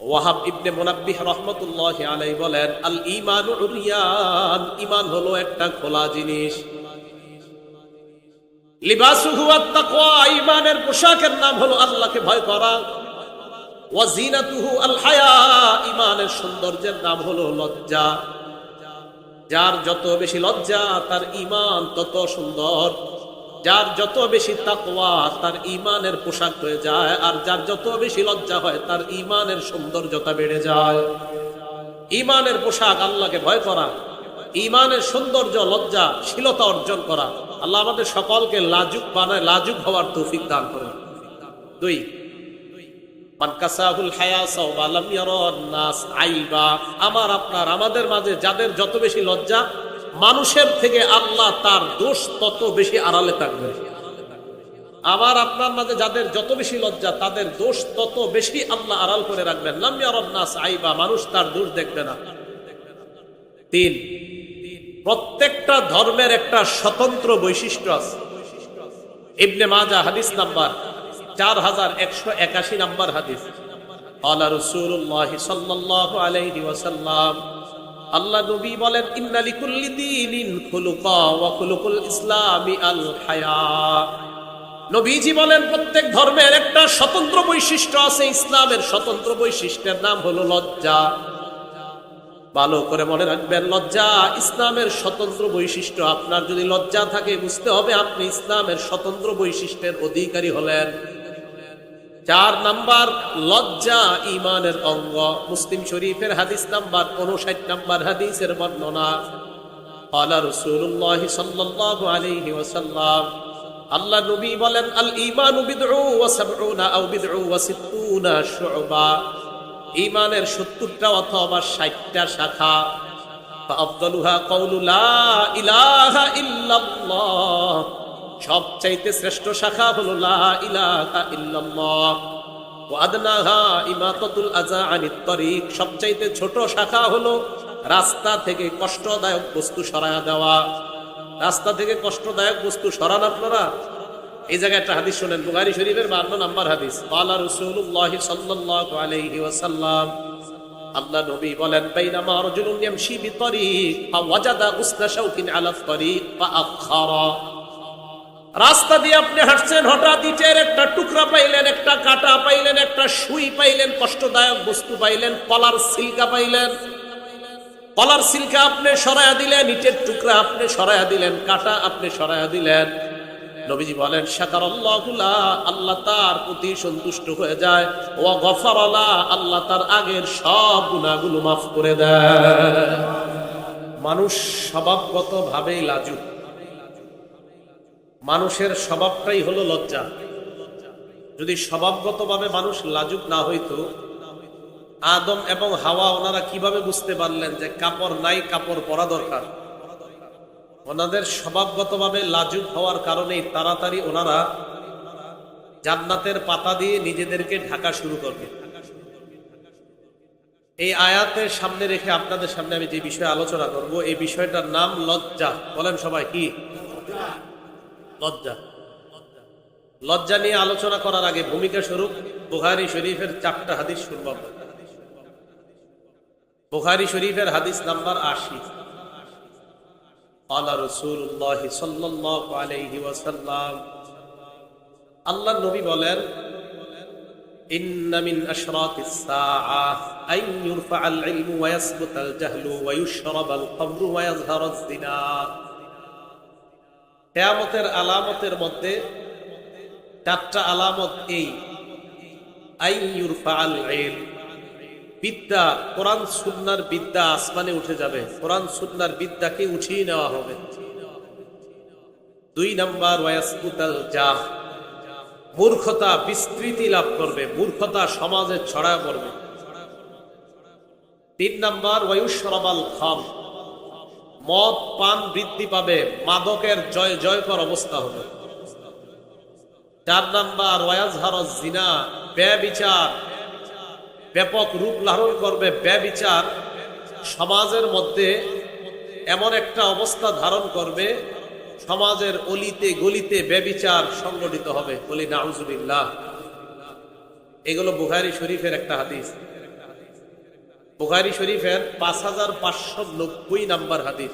ওয়াহাব ইবনে মুনাব্বিহ রহমতুল্লাহ আলাই বলেন, আল ইমান উরিয়ান ইমান হলো একটা খোলা জিনিস। লিবাসুহু আত-তাকওয়া ইমানের পোশাকের নাম হলো আল্লাহকে ভয় করা। ওয়া জিনাতুহু আল হায়া ইমানের সৌন্দর্যের নাম হলো লজ্জা। যার যত বেশি লজ্জা, তার ইমান তত সুন্দর। যার যত বেশি তাকওয়া তার ইমানের পোশাক হয়ে যায়, আর যার যত বেশি লজ্জা হয় তার ইমানের সৌন্দর্যতা বেড়ে যায়। ইমানের পোশাক আল্লাহকে ভয় করা ইমানের সৌন্দর্য, লজ্জা, শীলতা অর্জন করা, আল্লাহ আমাদের সকলকে লাজুক বানায়, লাজুক হওয়ার তৌফিক দান করেন। দুই আমার, আপনার, আমাদের মাঝে যাদের যত বেশি লজ্জা মানুষের থেকে আল্লাহ তার দোষ তত বেশি আড়ালে থাকবে। আমার আপনার মাঝে যাদের যত বেশি লজ্জা, তাদের দোষ তত বেশি আল্লাহ আড়াল করে রাখবেন। নাস আইবা, মানুষ তার দোষ দেখবে না। তিন, প্রত্যেকটা ধর্মের একটা স্বতন্ত্র বৈশিষ্ট্য আছে। ইবনে মাজা হাদিস নাম্বার চার হাজার একশো একাশি নাম্বার হাদিস। আল্লাহ রসুল্লাহ সাল্লাহ আলাইহি ওয়াসাল্লাম আল্লাহ নবী বলেন, ইন্নালি কুল্লি দিনিন খুলুকা ওয়া খুলুকুল ইসলামি আল হায়া। নবীজি বলেন, প্রত্যেক ধর্মের একটা স্বতন্ত্র বৈশিষ্ট্য আছে, ইসলামের স্বতন্ত্র বৈশিষ্ট্যের নাম হলো লজ্জা। ভালো করে মনে রাখবেন, লজ্জা ইসলামের স্বতন্ত্র বৈশিষ্ট্য। আপনার যদি লজ্জা থাকে, বুঝতে হবে আপনি ইসলামের স্বতন্ত্র বৈশিষ্ট্যের অধিকারী হলেন। চার নাম্বার লজ্জা ইমানের অঙ্গ। মুসলিম শরীফের হাদিস নাম্বার উনষাট নাম্বার হাদিসের বর্ণনা। আল্লাহ রসুল্লাহ সাল্লাহ আলাইহি ওয়াসাল্লাম আল্লাহ নবী বলেন, আল ইমানু বিদউ ওয়া সাবউনা আও বিদউ ওয়া সিত্তুনা শুবা। সত্তরটা অথবা ষাটটা শাখা। আফদলুহা কৌলু লা ইলাহা ইল্লাল্লাহ। সবচাইতে শ্রেষ্ঠ শাখা হলো লা ইলাহা ইল্লাল্লাহ। ও আদনাহা ইমাতাতুল আযা আনিত তরিক। সবচাইতে ছোট শাখা হলো রাস্তা থেকে কষ্টদায়ক বস্তু সরায়া দেওয়া। রাস্তা থেকে কষ্টদায়ক বস্তু সরান আপনারা? এই জায়গায় একটা হাদিস শুনেন, বুখারী শরীফের 52 নাম্বার হাদিস। ক্বালা রাসূলুল্লাহ সাল্লাল্লাহু আলাইহি ওয়াসাল্লাম। আল্লাহ নবী বলেন, বাইনামা রাজুলুন ইয়ামশি বিতরিক, ফাওয়াজাদা উসনা শাওকিন আলা তরিক ফাআখারা রাস্তা দিয়ে আপনি হাঁটছেন, হঠাৎ ইটের একটা টুকরা পাইলেন, একটা কাটা পাইলেন, একটা সুই পাইলেন, কষ্টদায়ক বস্তু পাইলেন, কলার সিলকা পাইলেন। কলার সিলকা আপনি সরায়া দিলেন, ইটের টুকরা আপনি সরায়া দিলেন, কাটা আপনি সরায়া দিলেন। নবীজি বলেন শাকার আল্লাহুলা আল্লাহ তার প্রতি সন্তুষ্ট হয়ে যায়। ও গফর আল্লাহ তার আগের সব গুণাগুলো মাফ করে দেয়। মানুষ স্বভাবগত ভাবেই লাজুক। মানুষের স্বভাবটাই হলো লজ্জা। যদি স্বভাবগতভাবে মানুষ লাজুক না হইতো, আদম এবং হাওয়া ওনারা কীভাবে বুঝতে পারলেন যে কাপড় নাই, কাপড় পরা দরকার? ওনাদের স্বভাবগতভাবে লাজুক হওয়ার কারণেই তাড়াতাড়ি ওনারা জান্নাতের পাতা দিয়ে নিজেদেরকে ঢাকা শুরু করবে। এই আয়াতের সামনে রেখে আপনাদের সামনে আমি যে বিষয়ে আলোচনা করব, এই বিষয়টার নাম লজ্জা। বলেন সবাই, কি? লজ্জা লজ্জা নিয়ে আলোচনা করার আগে ভূমিকা স্বরূপ বুহারি শরীফের চারটা হাদিস শুনব বুহারি শরীফের হাদিস নাম্বার আশি قال رسول الله صلى الله عليه وسلم আল্লাহ নবী বলেন إن من أشراط الساعة أن يرفع العلم ويثبت الجهل ويشرب الخمر ويظهر الزنا কেয়ামতের আলামতের মধ্যে চারটা আলামত এই। বিদ্যা, কোরআন, সুন্নার বিদ্যা আসমানে উঠে যাবে। কোরআন, সুন্নার বিদ্যাকে উঠিয়ে নেওয়া হবে। দুই নাম্বার, ওয়াসকুতাল মূর্খতা বিস্তৃতি লাভ করবে। মূর্খতা সমাজে ছড়া পড়বে। তিন নাম্বার ওয়ুসরাবাল খাম। মদ পান বৃদ্ধি পাবে, মাদকের জয়, জয়কর অবস্থা হবে। চার নাম্বার, ওয়াজহার জিনা ব্যবিচার। ব্যাপক রূপ ধারণ করবে ব্যবিচার। সমাজের মধ্যে এমন একটা অবস্থা ধারণ করবে, সমাজের অলিতে গলিতে ব্যবিচার সংগঠিত হবে। বলি, নাউজুবিল্লাহ। এগুলো বুহারি শরীফের একটা হাদিস। বুখারি শরীফের পাঁচ হাজার পাঁচশো নব্বই নাম্বার হাদিস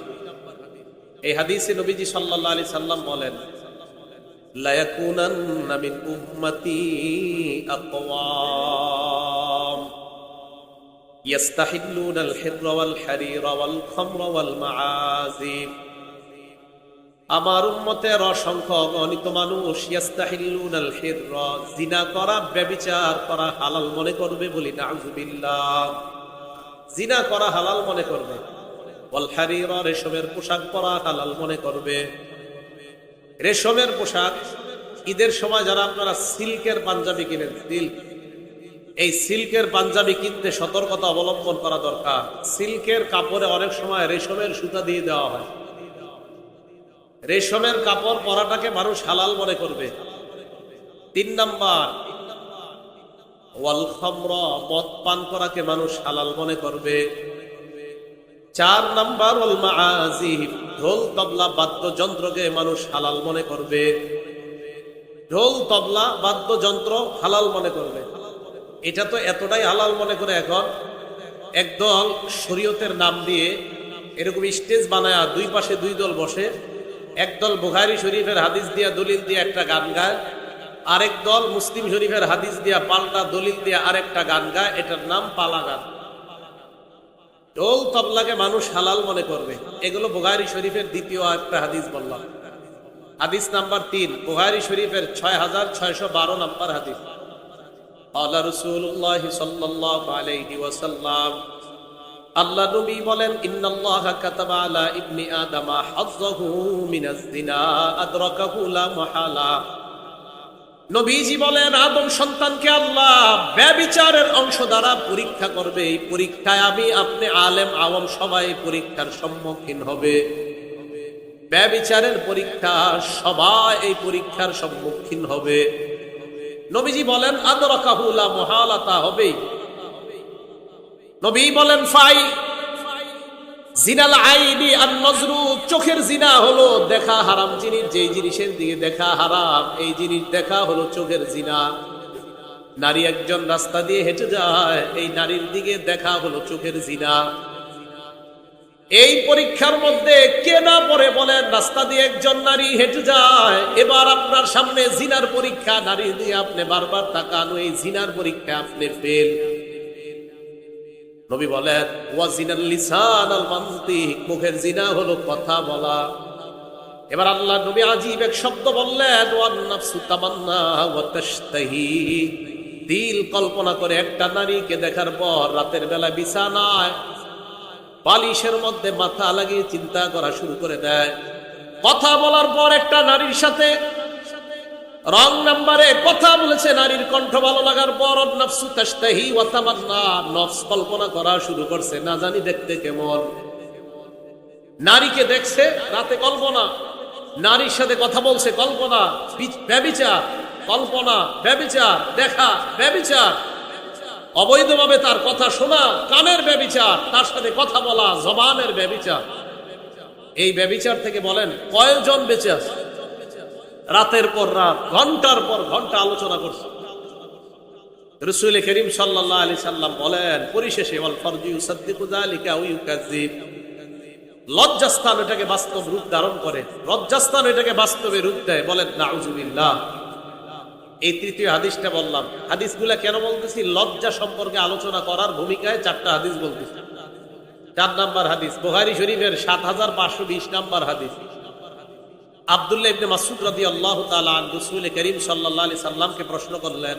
এই হাদিসে নবীজি সাল্লাহ আলি সাল্লাম বলেন ليكونن من أمتي أقوام يستحلون الحر والحرير والخمر والمعازف আমার উম্মতের অসংখ্য অগণিত মানুষ ইয়াস্তাহিল্লুনাল হিরর জিনা করা ব্যভিচার করা হালাল মনে করবে বলি নাউজুবিল্লাহ জিনা করা হালাল মনে করবে। রেশমের পোশাক পরা হালাল মনে করবে। রেশমের পোশাক, ঈদের সময় যারা আপনারা সিল্কের পাঞ্জাবি কিনেন, সিল্ক। এই সিল্কের পাঞ্জাবি কিনতে সতর্কতা অবলম্বন করা দরকার। সিল্কের কাপড়ে অনেক সময় রেশমের সুতা দিয়ে দেওয়া হয়। রেশমের কাপড় পরাটাকে মানুষ হালাল মনে করবে। তিন নাম্বার ওয়াল খামর, মদ পান করাকে মানুষ হালাল মনে করবে। চার নাম্বার, ওয়াল ঢোল, তবলা, বাদ্যযন্ত্রকে মানুষ হালাল মনে করবে। ঢোল, তবলা, বাদ্যযন্ত্র হালাল মনে করবে। এটা তো এতটাই হালাল মনে করে এখন একদল শরীয়তের নাম দিয়ে এরকম স্টেজ বানায় দুই পাশে দুই দল বসে একদল বুখারি শরীফের হাদিস দিয়া দলিল দিয়ে একটা গান গায়। আরেক দল মুসলিম শরীফের হাদিস দিয়া পাল্টা দলিল দিয়ে আরেকটা গান গায়, এটার নাম পালা গান। ঢোল তবলাকে মানুষ হালাল মনে করবে। এগুলো বুখারি শরীফের দ্বিতীয় একটা হাদিস বললাম। হাদিস নাম্বার তিন, বুখারি শরীফের ছয় হাজার ছয়শো বারো নাম্বার হাদিস। আল্লাহ রসুল্লাহ সাল্লাহ আলাইহি ওয়াসাল্লাম, আল্লাহ নবী বলেন, ইন্নাল্লাহ কাতাবা আলা ইবনি আদামা হাজ্জাহু মিনাজ জিনা আদরাকাহু লা মাহালা। নবীজি বলেন, আদম সন্তানকে আল্লাহ ব্যবিচারের অংশ দ্বারা পরীক্ষা করবে। এই পরীক্ষায় আমি আপনি আলেম, আওয়াম সবাই পরীক্ষার সম্মুখীন হবে। ব্যবিচারের পরীক্ষা সবাই এই পরীক্ষার সম্মুখীন হবে। নবীজি বলেন আদরাকাহুলা মহালাতা হবেই। নবী বলেন, ফাই জিনাল আইনি আর নজরু, চোখের জিনা হলো দেখা হারাম জিনিস, যেই জিনিসের দিকে দেখা হারাম, এই জিনিস দেখা হলো চোখের জিনা। নারী একজন রাস্তা দিয়ে হেঁটে যায়, এই নারীর দিকে দেখা হলো চোখের জিনা। এই পরীক্ষার মধ্যে কে না পরে বলেন, রাস্তা দিয়ে একজন নারী হেঁটে যায়, এবার আপনার সামনে জিনার পরীক্ষা, নারী দিয়ে আপনি বারবার তাকানো এই জিনার পরীক্ষা আপনি ফেল নবী বলেন, ওয়াজিনাল লিসান আল মান্তিক মুখের জিনা হলো কথা বলা। এবার আল্লাহ নবী আজীব এক শব্দ বললেন, ওয়ান নাফসু তামান্না ওয়া তাশতাহি। দিল কল্পনা করে একটা নারীকে দেখার পর রাতের বেলা বিছানায় বালিশের মধ্যে মাথা লাগিয়ে চিন্তা করা শুরু করে দেয়। কথা বলার পর একটা নারীর সাথে রং নাম্বারে কথা বলেছে, নারীর কণ্ঠ ভালো লাগার পর নফসু তাস্তাহি ওয়া তামান্না। নফস কল্পনা করা শুরু করছে, না জানি দেখতে কেমন। নারীকে দেখছে, রাতে কল্পনা। নারীর সাথে কথা বলছে, কল্পনা। বি- ব্যভিচার কল্পনা ব্যভিচার দেখা ব্যভিচার অবৈধভাবে তার কথা শোনা, কানের ব্যভিচার তার সাথে কথা বলা, জবানের ব্যভিচার এই ব্যভিচার থেকে বলেন, কয়জন বেঁচে আছে? রাতের পর রাত, ঘণ্টার পর ঘণ্টা আলোচনা করছে। রসুল করিম সাল্লাহ আলি সাল্লাম বলেন, পরিশেষে লজ্জাস্থান এটাকে বাস্তব রূপ ধারণ করে। লজ্জাস্থান এটাকে বাস্তবে রূপ দেয়। বলেন নাউজুবিল্লাহ এই তৃতীয় হাদিসটা বললাম। হাদিসগুলা কেন বলতেছি? লজ্জা সম্পর্কে আলোচনা করার ভূমিকায় চারটা হাদিস বলতেছি। চার নাম্বার হাদিস, বুখারী শরীফের সাত হাজার পাঁচশো বিশ নাম্বার হাদিস। আব্দুল্লাহ ইবনে মাসুদ রাদিয়াল্লাহু তাআলা আন রাসূল করিম সাল্লাল্লাহু আলাইহি সাল্লামকে প্রশ্ন করলেন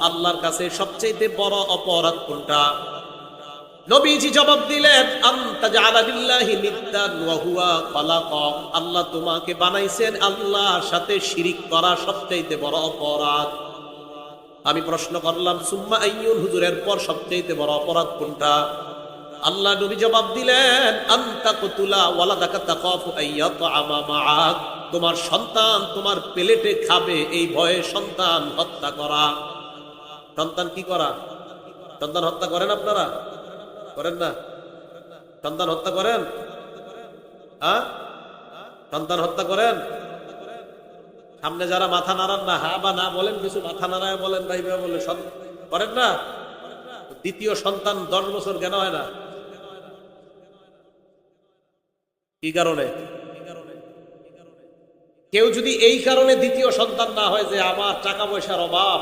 আল্লাহর কাছে সবচেয়ে বড় অপরাধ কোনটা? নবীজি জবাব দিলেন আল্লাহ তোমাকে বানাইছেন আল্লাহর সাথে শিরিক করা সবচেয়ে বড় অপরাধ। আমি প্রশ্ন করলাম, সুম্মা আইয়ুন হুজুরের পর সবচেয়ে বড় অপরাধ কোনটা? আল্লাহ নবী জবাব দিলেন, আন্তা কতুলা ওয়ালাদাকা তাকাফু আইয়াতআমা মাআক। তোমার সন্তান তোমার প্লেটে খাবে, এই ভয়ে সন্তান হত্যা করা। সন্তান কি করা? সন্তান হত্যা করেন আপনারা? করেন না? সন্তান হত্যা করেন? হ্যাঁ সন্তান হত্যা করেন? সামনে যারা মাথা নাড়ান না, হা বা না বলেন, কিছু মাথা নাড়ায় বলেন, ভাই বলে করেন না? দ্বিতীয় সন্তান দশ বছর কেন হয় না? কি কারণে? কেউ যদি এই কারণে দ্বিতীয় সন্তান না হয় যে আমার টাকা পয়সার অভাব,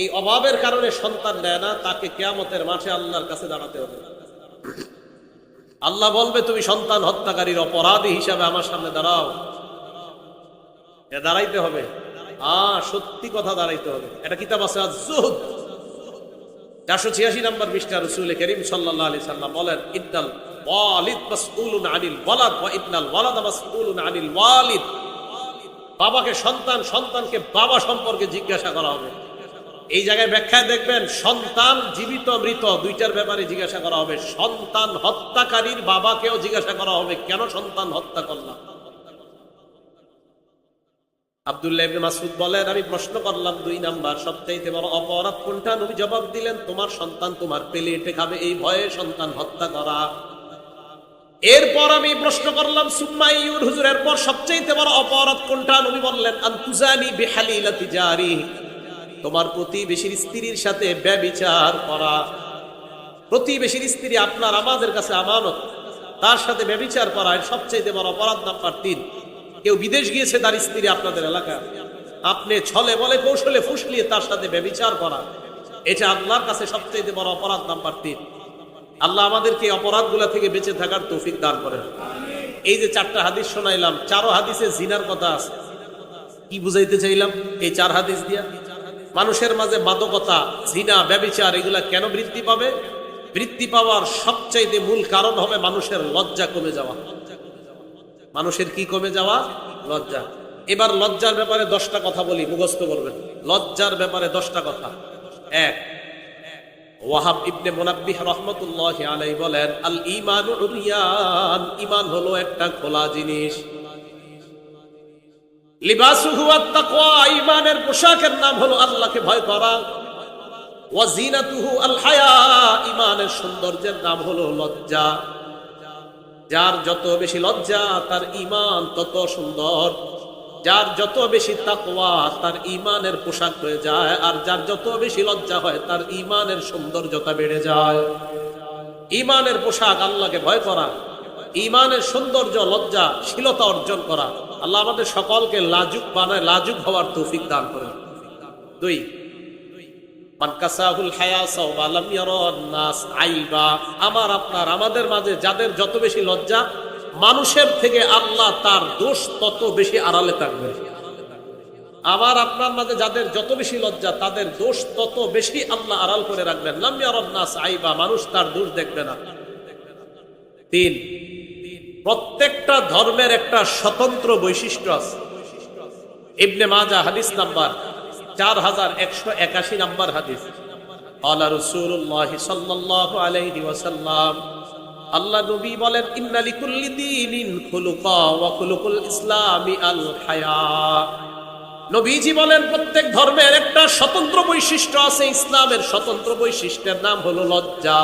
এই অভাবের কারণে সন্তান নেয় না, তাকে কেয়ামতের মাঠে আল্লাহর কাছে দাঁড়াতে হবে। আল্লাহ বলবে, তুমি সন্তান হত্যাকারীর অপরাধী হিসাবে আমার সামনে দাঁড়াও। দাঁড়াইতে হবে। হ্যাঁ সত্যি কথা দাঁড়াইতে হবে। এটা কিতাব আছে চারশো ছিয়াশি নম্বর পৃষ্ঠা রসুল করিম সাল্লাহ আলি সাল্লাম বলেন ইদনাল ওয়ালিদ মাসউলুন আনিল ওয়ালাদ ওয়া ইদনাল ওয়ালাদ মাসউলুন আনিল ওয়ালিদ। বাবাকে সন্তান, সন্তানকে বাবা সম্পর্কে জিজ্ঞাসা করা হবে। এই জায়গায় দেখবেন, সন্তান জীবিত, মৃত, দুইটার ব্যাপারে জিজ্ঞাসা করা হবে। সন্তান হত্যাকারীর বাবাকেও জিজ্ঞাসা করা হবে, কেন সন্তান হত্যা করলাম মাসউদ বলেন, আমি প্রশ্ন করলাম দুই নাম্বার, সবচাইতে বড় অপরাধ কোনটা? নবী জবাব দিলেন, তোমার সন্তান তোমার পেলে এটে খাবে, এই ভয়ে সন্তান হত্যা করা। এরপর আমি প্রশ্ন করলাম সুম্মাইয়ুর হুজুর এরপর সবচাইতে বড় অপরাধ কোনটা? নবী বললেন, আন্তুজানি বিহালিলাতি জারি তোমার প্রতিবেশীর স্ত্রীর সাথে ব্যভিচার করা। প্রতিবেশীর স্ত্রী আপনার, আমাদের কাছে আমানত। তার সাথে ব্যভিচার করা, এর সবচাইতে বড় অপরাধ নাম্বার তিন। কেউ বিদেশ গিয়েছে, তার স্ত্রী আপনাদের এলাকা। আপনি ছলে বলে, কৌশলে ফুসলিয়ে তার সাথে ব্যভিচার করা। এটা আল্লাহর কাছে সবচাইতে বড় অপরাধ নাম্বার তিন। আল্লাহ আমাদেরকে অপরাধগুলা থেকে বেঁচে থাকার তৌফিক দান করেন। এই যে চারটা হাদিস শোনাইলাম, চারো হাদিসে জিনার কথা আছে। কি বুঝাইতে চাইলাম? এই চার হাদিস দিয়া। মানুষের মাঝে মাদকতা জিনা, ব্যবিচার, এগুলা কেন বৃদ্ধি পাবে? বৃদ্ধি পাওয়ার সবচাইতে মূল কারণ হবে মানুষের লজ্জা কমে যাওয়া। মানুষের কি কমে যাওয়া? লজ্জা। এবার লজ্জার ব্যাপারে দশটা কথা বলি, মুখস্থ করবেন। লজ্জার ব্যাপারে দশটা কথা। এক ওয়াহাব ইবনে রহমতুল্লাহ আলাই বলেন, আল ইমান ইমান হলো একটা খোলা জিনিস। আত-তাকওয়া পোশাকের নাম হলো আল্লাহকে ভয় করা। ওয়া জিনাতুহু আল হায়া ইমানের সৌন্দর্যের নাম হলো লজ্জা। যার যত বেশি লজ্জা, তার ইমান তত সুন্দর। যার যত বেশি তাকওয়া তার ইমানের পোশাক হয়ে যায়, আর যার যত বেশি লজ্জা হয় তার ইমানের সৌন্দর্যতা বেড়ে যায়। ইমানের পোশাক আল্লাহকে ভয় করা ইমানের সৌন্দর্য, লজ্জা, শীলতা অর্জন করা, আল্লাহ আমাদের সকলকে লাজুক বানায়, লাজুক হওয়ার তৌফিক দান করে দুই আমার, আপনার, আমাদের মাঝে যাদের যত বেশি লজ্জা মানুষের থেকে আল্লাহ তার দোষ তত বেশি আড়ালে থাকবে। আমার আপনার মাঝে যাদের যত বেশি লজ্জা, তাদের দোষ তত বেশি আল্লাহ আড়াল করে রাখবেন। নাস আইবা, মানুষ তার দোষ দেখবে না। তিন, প্রত্যেকটা ধর্মের একটা স্বতন্ত্র বৈশিষ্ট্য আছে। ইবনে মাজা হাদিস নাম্বার চার হাজার একশো একাশি নাম্বার হাদিস। আল্লাহ রসুল্লাহ সাল্লাহ আলাইহি ওয়াসাল্লাম আল্লাহ নবী বলেন, ইন্না লিকুল্লি দীনিন খুলুকা ওয়া খুলুকুল ইসলামি আল হায়া। নবীজি বলেন, প্রত্যেক ধর্মের একটা স্বতন্ত্র বৈশিষ্ট্য আছে, ইসলামের স্বতন্ত্র বৈশিষ্ট্যের নাম হলো লজ্জা।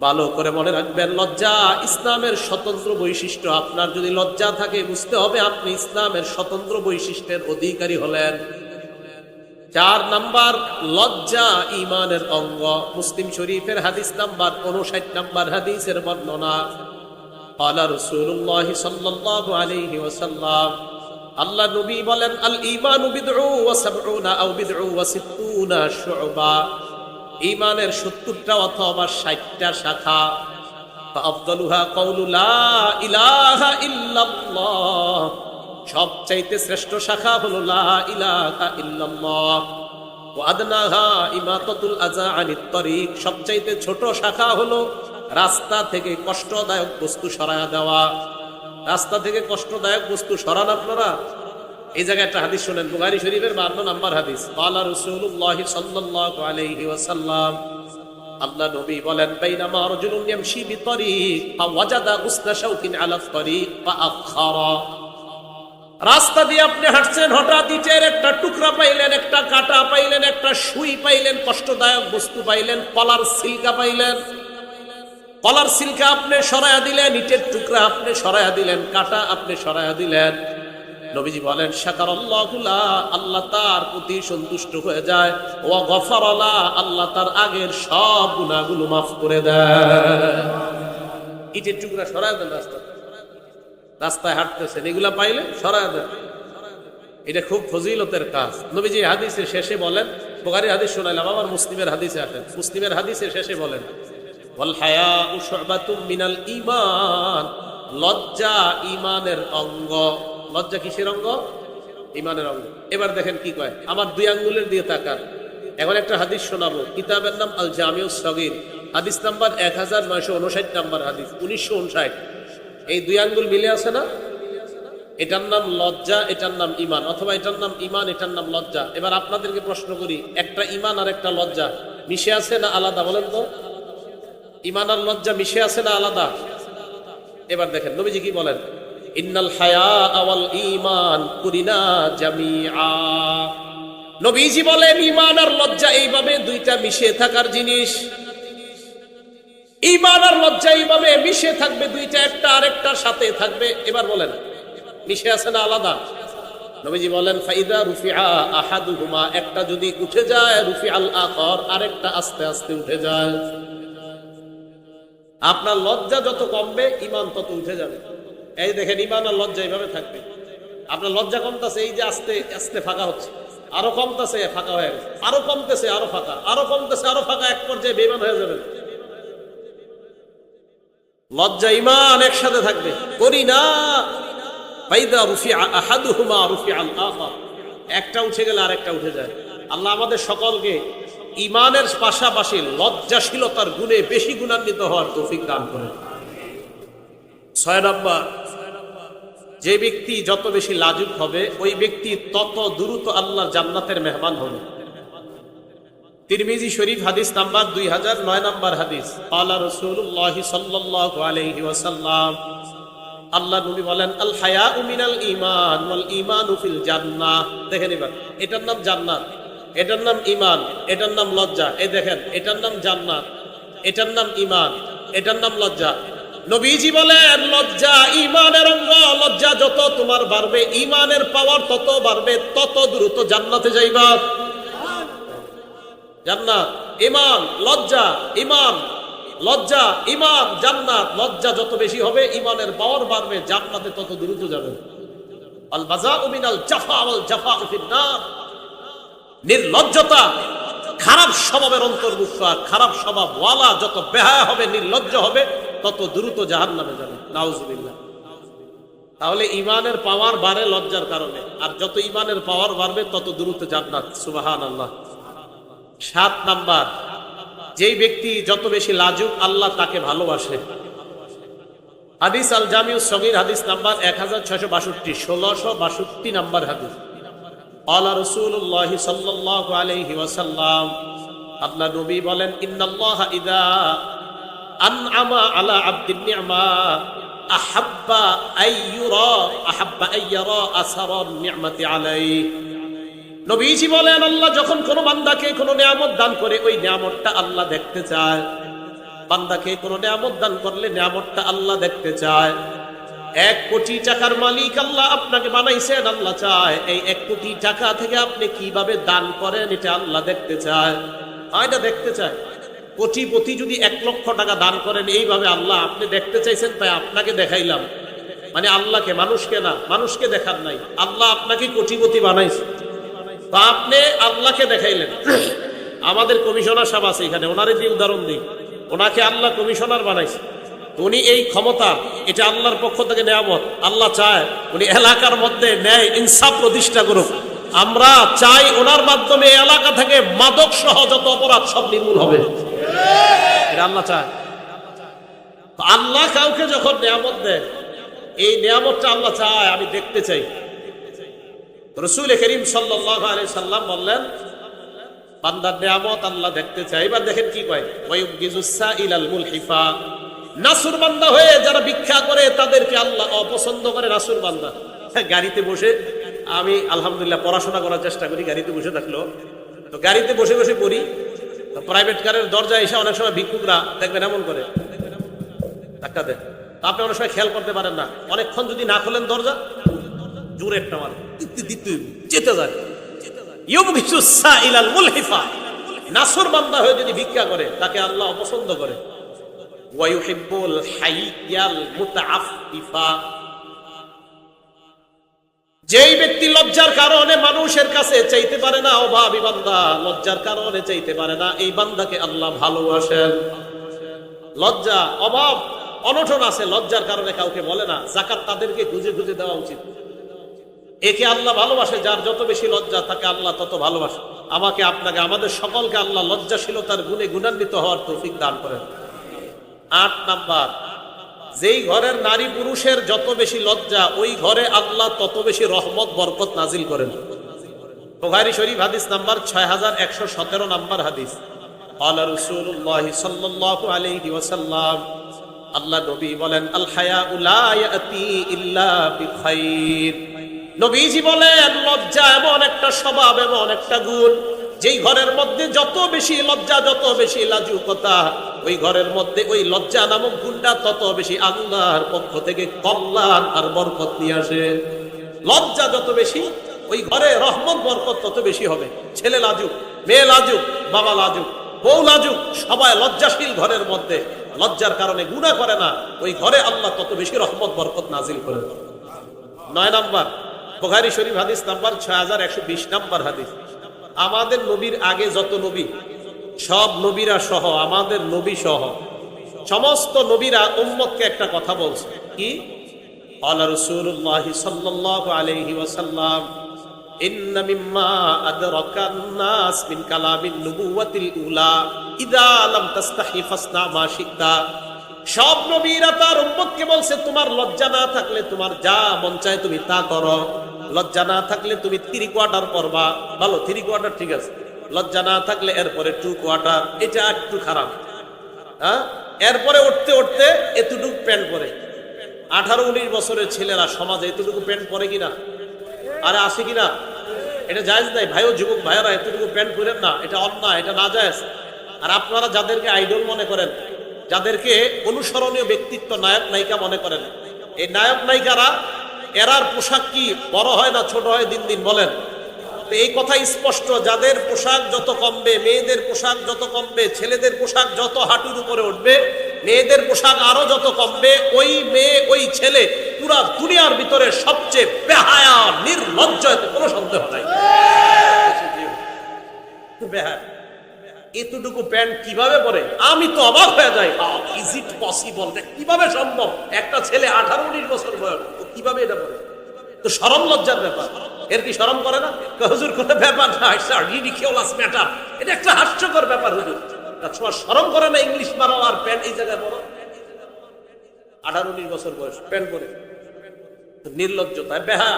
ভালো করে মনে রাখবেন, লজ্জা ইসলামের স্বতন্ত্র বৈশিষ্ট্য। আপনার যদি লজ্জা থাকে, বুঝতে হবে আপনি ইসলামের স্বতন্ত্র বৈশিষ্ট্যের অধিকারী হলেন। চার নাম্বার লজ্জা ইমানের অঙ্গ মুসলিম শরীফের হাদিস নাম্বার উনষাট নাম্বার হাদিসের বর্ণনা قال رسول الله صلى الله عليه وسلم আল্লাহ নবী বলেন আল ইমানু বিদউ ওয়া সাবউনা আও বিদউ ওয়া সিত্তুনা শুবা ইমানের সত্তরটা অথবা ষাটটা শাখা আফদলুহা কৌলু লা ইলাহা ইল্লাল্লাহ সবচাইতে শ্রেষ্ঠ শাখা হলো লা ইলাহা ইল্লাল্লাহ। ওয়াদনাহা ইমাতাতুল আযা আনিত তরিক। সবচাইতে ছোট শাখা হলো রাস্তা থেকে কষ্টদায়ক বস্তু সরায়া দেওয়া। রাস্তা থেকে কষ্টদায়ক বস্তু সরান আপনারা? এই জায়গায় একটা হাদিস শোনেন, বুখারী শরীফের 52 নম্বর হাদিস। ক্বালা রাসূলুল্লাহ সাল্লাল্লাহু আলাইহি ওয়াসাল্লাম। আল্লাহ নবী বলেন, বাইনামা রাজুলুন ইয়ামশি বিতরিক, ফাওয়াজাদা উস্তা শাওকিন আলা তরিক ফা আখারা রাস্তা দিয়ে আপনি হাঁটছেন, হঠাৎ ইটের একটা টুকরা পাইলেন, একটা কাটা পাইলেন, একটা সুই পাইলেন, কষ্টদায়ক বস্তু পাইলেন, কলার সিলকা পাইলেন। কলার সিলকা আপনি সরায়া দিলেন, ইটের টুকরা আপনি সরায়া দিলেন, কাটা আপনি সরায়া দিলেন। নবীজি বলেন শাকার আল্লাহ তার প্রতি সন্তুষ্ট হয়ে যায়। ও গফর আল্লাহ তার আগের সব গুণাগুলো মাফ করে দেয়। ইটের টুকরা সরায় দেন রাস্তা রাস্তায় হাঁটতেছেন, এগুলা পাইলে সরায় দেন। এটা খুব ফজিলতের কাজ। নবীজি হাদিসের শেষে বলেন বোগারি হাদিস শোনাইলাম, আবার মুসলিমের হাদিসে আসেন। মুসলিমের হাদিসের শেষে বলেন মিনাল ঈমান লজ্জা ঈমানের অঙ্গ। লজ্জা কিসের অঙ্গ? ঈমানের অঙ্গ। এবার দেখেন কি কয়, আমার দুই আঙ্গুলের দিয়ে তাকান। এখন একটা হাদিস শোনাবো। কিতাবের নাম আল জামিউ সগির হাদিস নাম্বার এক হাজার নয়শো উনষাট নাম্বার হাদিস, উনিশশো উনষাট। এই দুই আঙ্গুল মিলে আছে না? এটার নাম লজ্জা, এটার নাম ইমান অথবা এটার নাম ইমান এটার নাম লজ্জা। এবার আপনাদেরকে প্রশ্ন করি, একটা ইমান আর একটা লজ্জা মিশে আছে না আলাদা? বলেন তো। ইমান আর লজ্জা মিশে আছে না আলাদা? এবার দেখেন, নবীজি কি বলেন? ইন্নাল হায়া আওয়াল ইমান কুরিনা জামিআ। নবীজি বলেন ইমান আর লজ্জা এইভাবে দুইটা মিশে থাকার জিনিস। ইমান আর লজ্জা এইভাবে মিশে থাকবে, দুইটা একটা আরেকটার সাথে থাকবে, এবার বলেন, মিশে আছে না আলাদা? নবীজি বলেন, ফাইদা একটা যদি উঠে যায় রুফি আল আরেকটা আস্তে আস্তে উঠে যায়। আপনার লজ্জা যত কমবে ইমান তত উঠে যাবে। এই দেখেন ইমান আর লজ্জা এইভাবে থাকবে। আপনার লজ্জা কমতেছে, এই যে আস্তে আস্তে ফাঁকা হচ্ছে। আরও কমতেছে, ফাঁকা হয়ে গেছে। আরও কমতেছে, আরও ফাঁকা। আরও কমতেছে, আরও ফাঁকা, এক পর্যায়ে বেমান হয়ে যাবে লজ্জা ইমান একসাথে থাকবে। করি না। রুফি আহাদুহুমা রুফি আল একটা উঠে গেলে আরেকটা উঠে যায়। আল্লাহ আমাদের সকলকে ইমানের পাশাপাশি লজ্জাশীলতার গুণে বেশি গুণান্বিত হওয়ার তৌফিক দান করে ছয় যে ব্যক্তি যত বেশি লাজুক হবে, ওই ব্যক্তি তত দ্রুত আল্লাহ জান্নাতের মেহমান হবে। তিরমিজি শরীফ হাদিস নাম্বার দুই হাজার নয় নাম্বার হাদিস। আল্লাহ রসুল্লাহ সাল্লাহ আলহি ওয়াসাল্লাম। আল্লাহ নবী বলেন আল হায়া উমিনাল ইমান ওয়াল ইমান উফিল জান্নাহ। দেখেন এবার, এটার নাম জান্নাত, এটার নাম ইমান এটার নাম লজ্জা। এই দেখেন, এটার নাম জান্নাত, এটার নাম ইমান এটার নাম লজ্জা। নবীজি বলেন, লজ্জা ইমানের অঙ্গ, লজ্জা যত তোমার বাড়বে ইমানের পাওয়ার তত বাড়বে, তত দ্রুত জান্নাতে যাইবা। জান্নাত ইমান লজ্জা ইমান লজ্জা ইমান জান্নাত, লজ্জা যত বেশি হবে ইমানের পাওয়ার বাড়বে, জান্নাতে তত দ্রুত যাবে। আল বাজা মিনাল জাফা আল জাফা ফিন্নার। নির্লজ্জতা, খারাপ স্বভাবের অন্তর্ভুক্ত, আর খারাপ স্বভাব ওয়ালা যত বেহায়া হবে, নির্লজ্জ হবে, তত দ্রুত জাহান নামে যাবে। নাউজুবিল্লাহ। তাহলে ইমানের পাওয়ার বাড়ে লজ্জার কারণে, আর যত ইমানের পাওয়ার বাড়বে, তত দ্রুত জান্নাত। সুবাহান সাত নাম্বার, যেই ব্যক্তি যত বেশি লাজুক, আল্লাহ তাকে ভালোবাসে। হাদিস আল জামিউ সগির, হাদিস নাম্বার এক হাজার ছয়শো বাষট্টি, ষোলোশো বাষট্টি নাম্বার হাদিস। আলা রসুল্লাহ সাল্লাহ আলহি ওয়াসাল্লাম আল্লাহ নবী বলেন, ইন্নাল্লাহ ইদা আনআমা আলা আব্দিন নি'মা, আহাব্বা আইয়ুরা আহাব্বা আইয়ারা আসারান নি'মাতি আলাইহি। নবীজি বলেন, আল্লাহ যখন কোনো বান্দাকে কোনো নিয়ামত দান করে, ওই নিয়ামতটা আল্লাহ দেখতে চায়। বান্দাকে কোনো নিয়ামত দান করলে নিয়ামতটা আল্লাহ দেখতে চায়। এক কোটি টাকার মালিক আল্লাহ আপনাকে বানাইছেন, আল্লাহ চায়। এই এক কোটি টাকা থেকে আপনি কীভাবে দান করেন, এটা আল্লাহ দেখতে চায়। এটা দেখতে চায়? কোটিপতি যদি এক লক্ষ টাকা দান করেন, এইভাবে আল্লাহ আপনি দেখতে চাইছেন, তাই আপনাকে দেখাইলাম। মানে আল্লাহকে, মানুষকে না, মানুষকে দেখার নাই। আল্লাহ আপনাকে কোটিপতি বানাইছে। তা আপনি আল্লাহকে দেখাইলেন। আমাদের কমিশনার সাহেব আছে এখানে, ওনারে দিয়ে উদাহরণ দিই। ওনাকে আল্লাহ কমিশনার বানাইছে। উনি এই ক্ষমতা, এটা আল্লাহর পক্ষ থেকে নেয়ামত। আল্লাহ চায় উনি এলাকার মধ্যে ন্যায়, ইনসাফ প্রতিষ্ঠা করুক। আমরা চাই ওনার মাধ্যমে এলাকা থেকে মাদক সহ যত অপরাধ সব নির্মূল হবে। এটা আল্লাহ চায়। আল্লাহ কাউকে যখন নিয়ামত দেয়, এই নিয়ামতটা আল্লাহ চায়, আমি দেখতে চাই। রসুল করিম সাল্লাম বললেন বান্দার নিয়ামত আল্লাহ দেখতে চাই এবার দেখেন কি কয় নাসুর বান্দা হয়ে যারা ভিক্ষা করে তাদেরকে আল্লাহ অপছন্দ করে নাসুর বান্দা। হ্যাঁ, গাড়িতে বসে আমি আলহামদুলিল্লাহ পড়াশোনা করার চেষ্টা করি গাড়িতে বসে থাকল তো গাড়িতে বসে বসে পড়ি। প্রাইভেট কারের দরজা এসে অনেক সময় ভিক্ষুকরা দেখবেন এমন করে। ধাক্কা দেয়। আপনি অনেক সময় খেয়াল করতে পারেন না। অনেকক্ষণ যদি না খোলেন দরজা জোরে একটা যেতে যায়। মুলহিফা। নাসর বান্দা হয়ে যদি ভিক্ষা করে, তাকে আল্লাহ অপছন্দ করে। ওয়ায়ুহিব্বুল হাইয়াল যেই ব্যক্তি লজ্জার কারণে মানুষের কাছে চাইতে পারে না, অভাবী বান্দা, লজ্জার কারণে চাইতে পারে না, এই বান্দাকে আল্লাহ ভালোবাসেন। লজ্জা, অভাব, অনটন আছে, লজ্জার কারণে কাউকে বলে না। জাকাত তাদেরকে খুঁজে খুঁজে দেওয়া উচিত। একে আল্লাহ ভালোবাসে, যার যত বেশি লজ্জা, তাকে আল্লাহ তত ভালোবাসে। আমাকে, আপনাকে, আমাদের সকলকে আল্লাহ লজ্জাশীলতার গুণে গুণান্বিত হওয়ার তৌফিক দান করেন। আট নাম্বার, যেই ঘরের নারী পুরুষের যত বেশি লজ্জা, ওই ঘরে আল্লাহ তত বেশি রহমত, বরকত নাজিল করেন। বুখারী শরীফ, হাদিস নাম্বার ছয় হাজার একশো সতেরো নাম্বার হাদিস। আল্লাহ রসুল্লাহ সাল্লাহ ওয়াসাল্লাম আল্লাহ নবী বলেন, আল হায়া উলা ইল্লা বিখাইর নবীজি বলেন, লজ্জা এমন একটা স্বভাব, এমন একটা গুণ। যেই ঘরের মধ্যে যত বেশি লজ্জা, যত বেশি লাজুকতা, ওই ঘরের মধ্যে ওই লজ্জা নামক গুণটা তত বেশি আল্লাহর পক্ষ থেকে কল্যাণ আর বরকত নিয়ে আসে। লজ্জা যত বেশি, ওই ঘরে রহমত, বরকত তত বেশি হবে। ছেলে লাজুক, মেয়ে লাজুক, বাবা লাজুক, বউ লাজুক, সবাই লজ্জাশীল ঘরের মধ্যে। লজ্জার কারণে গুণা করে না, ওই ঘরে আল্লাহ তত বেশি রহমত, বরকত নাজিল করে নয় নাম্বার বোখারি শরীফ হাদিস নাম্বার ছয় হাজার একশো বিশ নাম্বার হাদিস আমাদের নবীর আগে যত নবী সব নবীরা সহ আমাদের নবী সহ সমস্ত নবীরা উম্মতকে একটা কথা বলছে কি আল্লাহ রসুল্লাহ সাল্লাহ আলহি ওয়াসাল্লাম إن مما أدرك الناس من كلام النبوة الأولى إذا لم تستحي فاصنع ما شئت সব নবীরা তার উম্মতকে বলছে, তোমার লজ্জা না থাকলে তোমার যা মন চায় তুমি তা করো। লজ্জা না থাকলে তুমি থ্রি কোয়ার্টার পরবা ভালো থ্রি কোয়ার্টার ঠিক আছে। লজ্জা না থাকলে এরপরে টু কোয়ার্টার এটা একটু খারাপ। হ্যাঁ? এরপরে উঠতে উঠতে এতটুকু প্যান্ট পরে। আঠারো, উনিশ বছরের ছেলেরা সমাজে এতটুকু প্যান্ট পরে কিনা? আরে আসে কিনা? এটা জায়েজ নাই। ভাইও, যুবক ভাইয়েরা এতটুকু প্যান্ট পরেন না। এটা অন্যায়, এটা না জায়েজ আর আপনারা যাদেরকে আইডল মনে করেন যাদেরকে অনুসরণীয় ব্যক্তিত্ব নায়ক নায়িকা মনে করেন। এই নায়ক নায়িকারা এরার পোশাক কি বড় হয় না ছোট হয় দিন দিন বলেন। তো এই কথা স্পষ্ট যাদের পোশাক যত কমবে মেয়েদের পোশাক যত কমবে ছেলেদের পোশাক যত হাঁটুর উপরে উঠবে মেয়েদের পোশাক আরও যত কমবে ওই মেয়ে ওই ছেলে পুরা দুনিয়ার ভিতরে সবচেয়ে বেহায়া নির্লজ্জ কোনো সন্দেহ নাই। বেহায়া। এতটুকু প্যান্ট কীভাবে পরে? আমি তো অবাক হয়ে যাই। ইজ ইট পসিবল কীভাবে সম্ভব? একটা ছেলে আঠারো উনিশ বছর বয়স, ও কীভাবে এটা পরে? তো সরম লজ্জার ব্যাপার। এর কি সরম করে না? হুজুর, কোন ব্যাপার না রিডিকিউলাস ম্যাটার এটা একটা হাস্যকর ব্যাপার, হুজুর। তোমার সরম করে না ইংলিশ মারো আর প্যান্ট এই জায়গায় পড়ো আঠারো উনিশ বছর বয়স, প্যান্ট পরে। নির্লজ্জতা বেহা।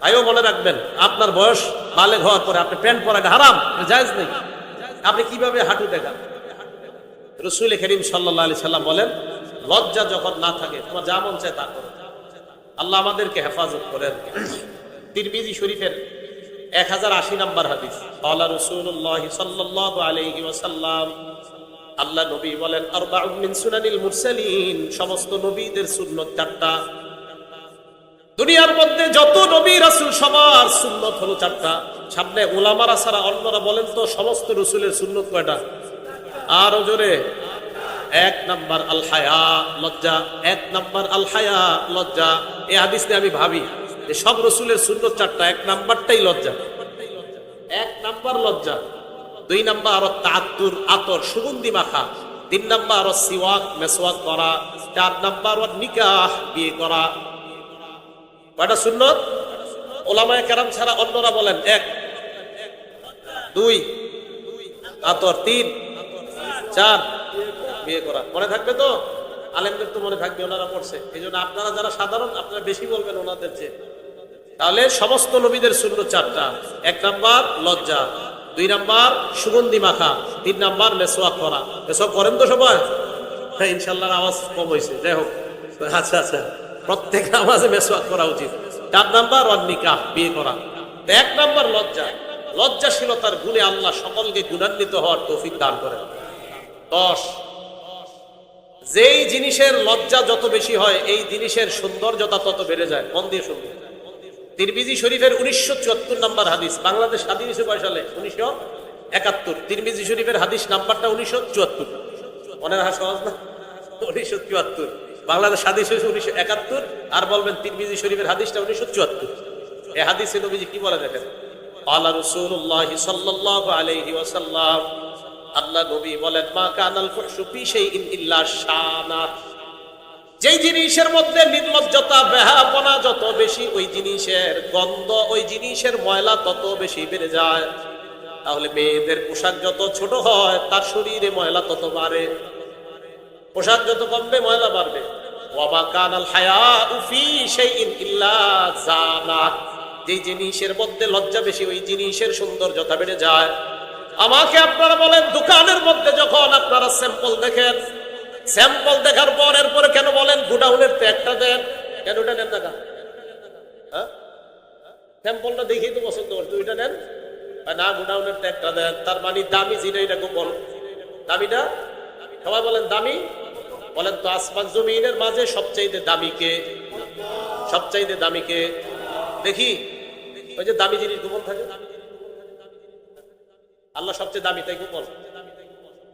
তাইও মনে রাখবেন, আপনার বয়স বালে হওয়ার পরে আপনি প্যান্ট পরাটা হারাম, জায়জ নেই। আপনি কীভাবে হাঁটু দেখান? রসুল করিম সাল্লাহ আলি সাল্লাম বলেন, লজ্জা যখন না থাকে, তোমার যা মন চায় তা করো। আল্লাহ আমাদেরকে হেফাজত করেন। তিরমিজি শরীফের এক হাজার আশি নাম্বার হাদিস আল্লাহ রসুল্লাহ সাল্লাহ আলহি ওয়াসাল্লাম আল্লাহ নবী বলেন আর সুনানিল মুরসালিন সমস্ত নবীদের সুন্নত চারটা। দুনিয়ার মধ্যে যত নবী রাসুল সবার সুন্নত হলো চারটা। সামনে ওলামারা ছাড়া অন্যরা বলেন তো সমস্ত রসুলের সুন্নত কয়টা? আরও জোরে। এক নাম্বার আল হায়া লজ্জা। এক নাম্বার আল হায়া লজ্জা। এই হাদিস আমি ভাবি, যে সব রসুলের সুন্নত চারটা, এক নাম্বারটাই লজ্জা। এক নাম্বার লজ্জা। দুই নাম্বার আরও তাতুর আতর, সুগন্ধি মাখা। তিন নাম্বার আরও সিওয়াক, মেসওয়াক করা। চার নাম্বার নিকাহ, বিয়ে করা। কয়টা সুন্নত? ওলামায় কেরাম ছাড়া অন্যরা বলেন এক, দুই আতর তিন, চার, বিয়ে করা। মনে থাকবে তো? আলেমদের তো মনে থাকবে, ওনারা পড়ছে। এই জন্য আপনারা যারা সাধারণ, আপনারা বেশি বলবেন ওনাদের চেয়ে। তাহলে সমস্ত নবীদের শূন্য চারটা। এক নাম্বার লজ্জা, দুই নাম্বার সুগন্ধি মাখা, তিন নাম্বার মেসোয়াক করা। মেসোয়াক করেন তো সবাই? হ্যাঁ ইনশাল্লাহ আওয়াজ কম হয়েছে যাই হোক। আচ্ছা আচ্ছা। প্রত্যেক নামাজে মেসোয়াক করা উচিত। চার নাম্বার অন্নিকা বিয়ে করা। এক নাম্বার লজ্জা। লজ্জাশীলতার গুণে আল্লাহ সকলকে গুণান্বিত হওয়ার তৌফিক দান করেন। দশ, যেই জিনিসের লজ্জা যত বেশি হয়, এই জিনিসের সৌন্দর্যতা তত বেড়ে যায়। মন দিয়ে শুনবে তিরমিজি শরীফের উনিশশো চুয়াত্তর নাম্বার হাদিস, বাংলাদেশ স্বাধীন কয় সালে উনিশশো একাত্তর। তিরমিজি শরীফের হাদিস নাম্বারটা উনিশশো চুয়াত্তর। মনে রাখা সহজ না? উনিশশো চুয়াত্তর। বাংলাদেশ হাদিস হয়েছে উনিশশো একাত্তর, আর বলবেন তিরমিজি শরীফের হাদিসটা উনিশশো চুয়াত্তর। এ হাদিসে নবীজি কি বলে দেখেন? আল্লাহ রসুল্লাহ সাল্লাল্লাহু আলাইহি ওয়াসাল্লাম। আল্লাহ নবী বলেন, মা কানাল ফি শাইইন ইল্লা শানা। যেই জিনিসের মধ্যে নির্লজ্জতা বেহাপনা যত বেশি, ওই জিনিসের গন্ধ, ওই জিনিসের ময়লা তত বেশি বেড়ে যায়। তাহলে মেয়েদের পোশাক যত ছোট হয়, তার শরীরে ময়লা তত বাড়ে। পোশাক যত কমবে, ময়লা বাড়বে। ওয়ামা কানাল হায়া উফি শাইইন ইল্লা জানা। যেই জিনিসের মধ্যে লজ্জা বেশি, ওই জিনিসের সৌন্দর্যতা বেড়ে যায়। আমাকে আপনারা বলেন, দোকানের মধ্যে যখন আপনারা স্যাম্পল দেখেন, স্যাম্পল দেখার পর এরপরে কেন বলেন, গুডাউনের একটা দেন? কেন ওটা নেন না হ্যাঁ? স্যাম্পলটা দেখেই তো পছন্দ করছে ওইটা নেন? না, গুডাউনের একটা দেন। তার মানে দামি যেটা এটা গোপন। দামিটা? সবাই বলেন, দামি? বলেন তো, আসমান জমিনের মাঝে সবচাইতে দামি কে? সবচাইতে দামি কে? দেখি। ওই যে দামি জিনিস গোপন থাকে। আল্লাহ সবচেয়ে দামি তাই গোপন।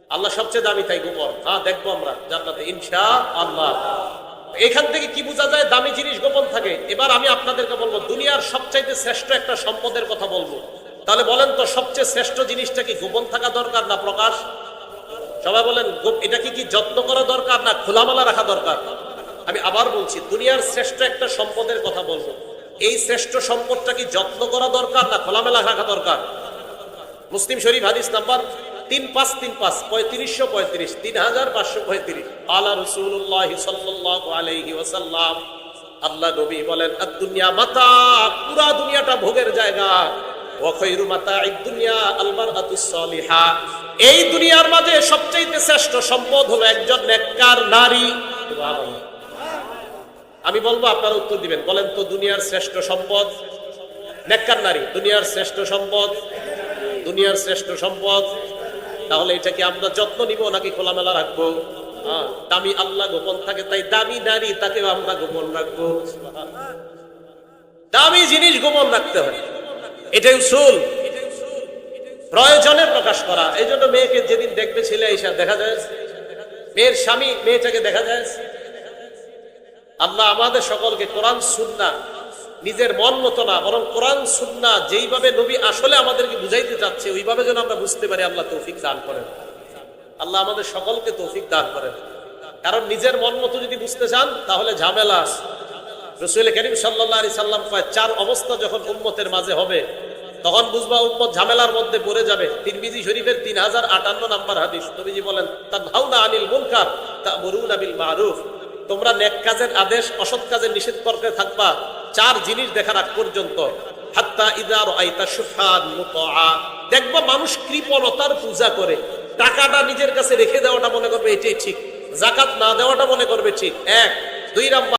আল্লাহ সবচেয়ে দামি তাই গোপন। হ্যাঁ দেখব আমরা জান্নাতে। ইনশা আল্লাহ। এখান থেকে কি বোঝা যায় দামি জিনিস গোপন থাকে? এবার আমি আপনাদেরকে বলব, দুনিয়ার সবচাইতে শ্রেষ্ঠ একটা সম্পদের কথা বলব। তাহলে বলেন তো, সবচেয়ে শ্রেষ্ঠ জিনিসটা কি গোপন থাকা দরকার না প্রকাশ? সবাই বলেন গো- এটা কি যত্ন করা দরকার না খোলামেলা রাখা দরকার? আমি আবার বলছি, দুনিয়ার শ্রেষ্ঠ একটা সম্পদের কথা বলব। এই শ্রেষ্ঠ সম্পদটা কি যত্ন করা দরকার না খোলামেলা রাখা দরকার? মুসলিম শরীফ হাদিস নাম্বার তিন পাঁচ তিন পাঁচ, পঁয়ত্রিশশো পঁয়ত্রিশ, তিন হাজার পাঁচশো পঁয়ত্রিশ। আল্লাহ রসুল্লাহ সাল্লাহ আলাইহি ওয়াসাল্লাম। আল্লাহ নবী বলেন আর দুনিয়া মাতা, পুরা দুনিয়াটা ভোগের জায়গা। ওয়াখাইরু মাতা দুনিয়া আলমার সলিহা। এই দুনিয়ার মাঝে সবচেয়ে শ্রেষ্ঠ সম্পদ হলো একজন নেককার নারী। আমি বলব আপনারা উত্তর দিবেন। বলেন তো দুনিয়ার শ্রেষ্ঠ সম্পদ? নেককার নারী দুনিয়ার শ্রেষ্ঠ সম্পদ? দুনিয়ার শ্রেষ্ঠ সম্পদ? তাহলে এটা কি আমরা যত্ন নিব নাকি খোলামেলা রাখব? হ্যাঁ, দামি আল্লাহ গোপন থাকে তাই দামি নারী তাকে আমরা গোপন রাখব। দামি জিনিস গোপন রাখতে হয়। এটাই উসুল। প্রয়োজনে প্রকাশ করা। এই জন্য মেয়েকে যেদিন দেখবে ছেলে এসে দেখা যায়। মেয়ের স্বামী মেয়েটাকে দেখা যায়। আল্লাহ আমাদের সকলকে কোরআন, সুন্না, নিজের মন মতো না, বরং কোরআন, সুন্না যেইভাবে নবী আসলে আমাদেরকে বুঝাইতে চাচ্ছে, ওইভাবে যেন আমরা বুঝতে পারি আল্লাহ তৌফিক দান করেন। আল্লাহ আমাদের সকলকে তৌফিক দান করেন। কারণ নিজের মন মতো যদি বুঝতে চান, তাহলে ঝামেলা আছে। রসুল করিম সাল্লাহ আলি সাল্লাম কয়, চার অবস্থা যখন উম্মতের মাঝে হবে, তখন বুঝবা উম্মত ঝামেলার মধ্যে পড়ে যাবে। তিরমিজি শরীফের তিন হাজার আটান্ন নাম্বার হাদিস, নবীজি বলেন তা ভাউনা আনিল মুনকার তা বরুন আবিল মারুফ। তোমরা নেক কাজের আদেশ, অসৎ কাজের নিষেধ করতে থাকবা, চার জিনিস দেখার আগ পর্যন্ত। হাত্তা ইদার আইতা সুফান দেখবা মানুষ কৃপণতার পূজা করে, টাকাটা নিজের কাছে রেখে দেওয়াটা মনে করবে এটাই ঠিক, জাকাত না দেওয়াটা মনে করবে ঠিক। এক, দুই নাম্বার